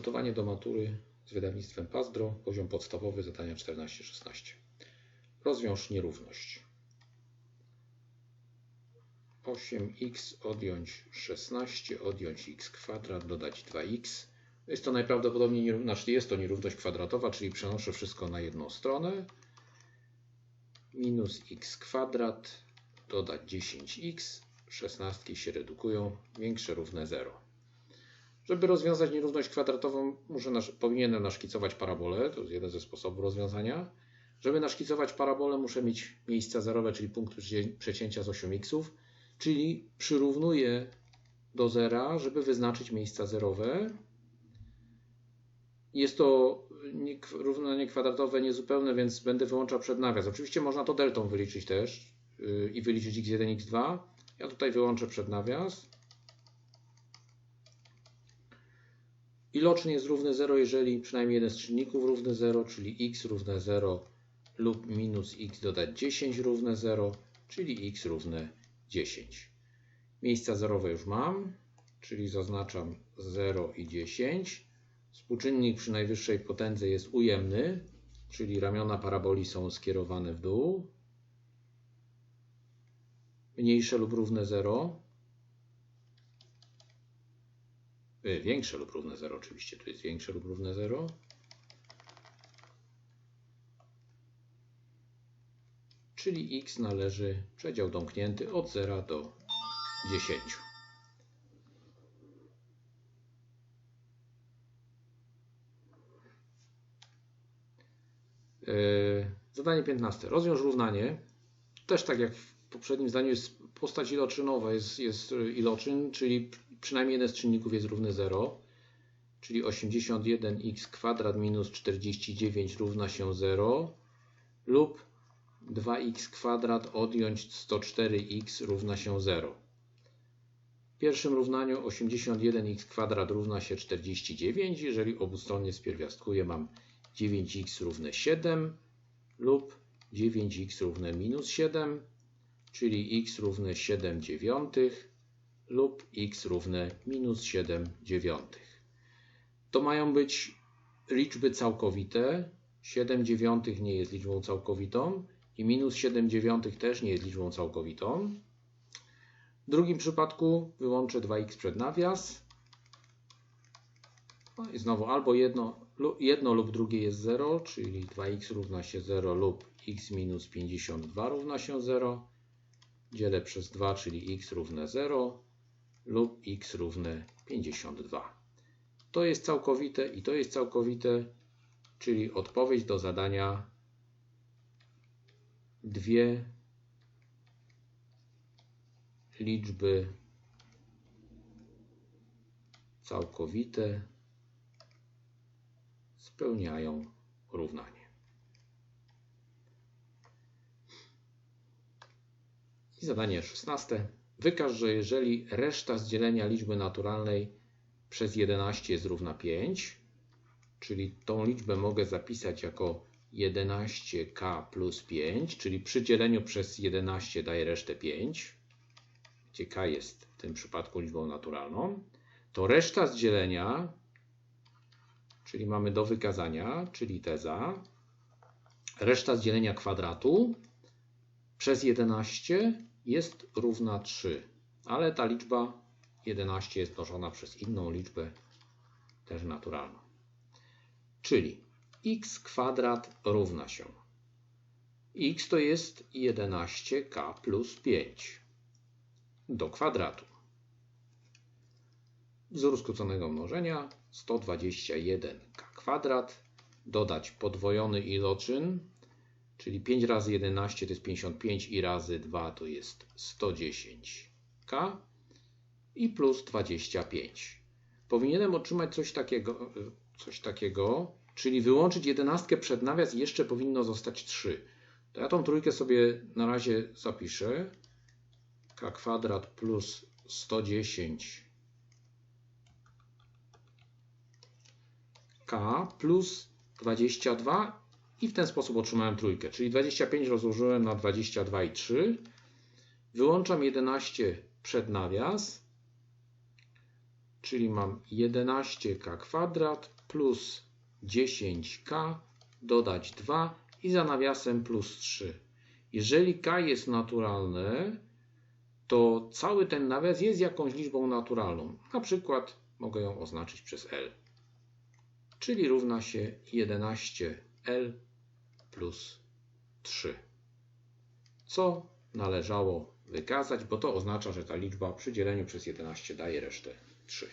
Przygotowanie do matury z wydawnictwem Pazdro, poziom podstawowy, zadania 14-16. Rozwiąż nierówność. 8x odjąć 16, odjąć x kwadrat, dodać 2x. Jest to najprawdopodobniej znaczy jest to nierówność kwadratowa, czyli przenoszę wszystko na jedną stronę. Minus x kwadrat, dodać 10x, 16 się redukują, większe równe 0. Żeby rozwiązać nierówność kwadratową, muszę powinienem naszkicować parabolę, to jest jeden ze sposobów rozwiązania. Żeby naszkicować parabolę, muszę mieć miejsca zerowe, czyli punkt przecięcia z 8x, czyli przyrównuję do zera, żeby wyznaczyć miejsca zerowe. Jest to równanie kwadratowe niezupełne, więc będę wyłączał przed nawias. Oczywiście można to deltą wyliczyć też yy, i wyliczyć x1, x2. Ja tutaj wyłączę przed nawias. Iloczyn jest równy 0, jeżeli przynajmniej jeden z czynników równy 0, czyli x równe 0 lub minus x dodać 10 równe 0, czyli x równe 10. Miejsca zerowe już mam, czyli zaznaczam 0 i 10. Współczynnik przy najwyższej potędze jest ujemny, czyli ramiona paraboli są skierowane w dół. Mniejsze lub równe 0 większe lub równe 0 oczywiście, tu jest większe lub równe 0. Czyli x należy przedział domknięty od 0 do 10. Y, zadanie 15. Rozwiąż równanie. Też tak jak w poprzednim zdaniu jest postać iloczynowa, jest, jest iloczyn, czyli przynajmniej jeden z czynników jest równy 0, czyli 81x kwadrat minus 49 równa się 0 lub 2x kwadrat odjąć 104x równa się 0. W pierwszym równaniu 81x kwadrat równa się 49. Jeżeli obustronnie spierwiastkuję, mam 9x równe 7 lub 9x równe minus 7, czyli x równe 7 dziewiątych lub x równe minus 7 dziewiątych. To mają być liczby całkowite. 7 dziewiątych nie jest liczbą całkowitą i minus 7 dziewiątych też nie jest liczbą całkowitą. W drugim przypadku wyłączę 2x przed nawias. No i znowu albo jedno, jedno lub drugie jest 0, czyli 2x równa się 0 lub x minus 52 równa się 0. Dzielę przez 2, czyli x równe 0 lub x równe 52. To jest całkowite i to jest całkowite, czyli odpowiedź do zadania dwie liczby całkowite spełniają równanie. I zadanie szesnaste. Wykaż, że jeżeli reszta z dzielenia liczby naturalnej przez 11 jest równa 5, czyli tą liczbę mogę zapisać jako 11k plus 5, czyli przy dzieleniu przez 11 daje resztę 5, gdzie k jest w tym przypadku liczbą naturalną, to reszta z dzielenia, czyli mamy do wykazania, czyli teza, reszta z dzielenia kwadratu przez 11 jest równa 3, ale ta liczba 11 jest mnożona przez inną liczbę, też naturalną. Czyli x kwadrat równa się. x to jest 11k plus 5 do kwadratu. Wzór skróconego mnożenia 121k kwadrat, dodać podwojony iloczyn Czyli 5 razy 11 to jest 55 i razy 2 to jest 110k i plus 25. Powinienem otrzymać coś takiego, coś takiego, czyli wyłączyć 11 przed nawias i jeszcze powinno zostać 3. To ja tą trójkę sobie na razie zapiszę. k kwadrat plus 110 k plus 22 i w ten sposób otrzymałem trójkę, czyli 25 rozłożyłem na 22 i 3. Wyłączam 11 przed nawias, czyli mam 11k kwadrat plus 10k, dodać 2 i za nawiasem plus 3. Jeżeli k jest naturalne, to cały ten nawias jest jakąś liczbą naturalną. Na przykład mogę ją oznaczyć przez L, czyli równa się 11L plus 3. Co należało wykazać, bo to oznacza, że ta liczba przy dzieleniu przez 11 daje resztę 3.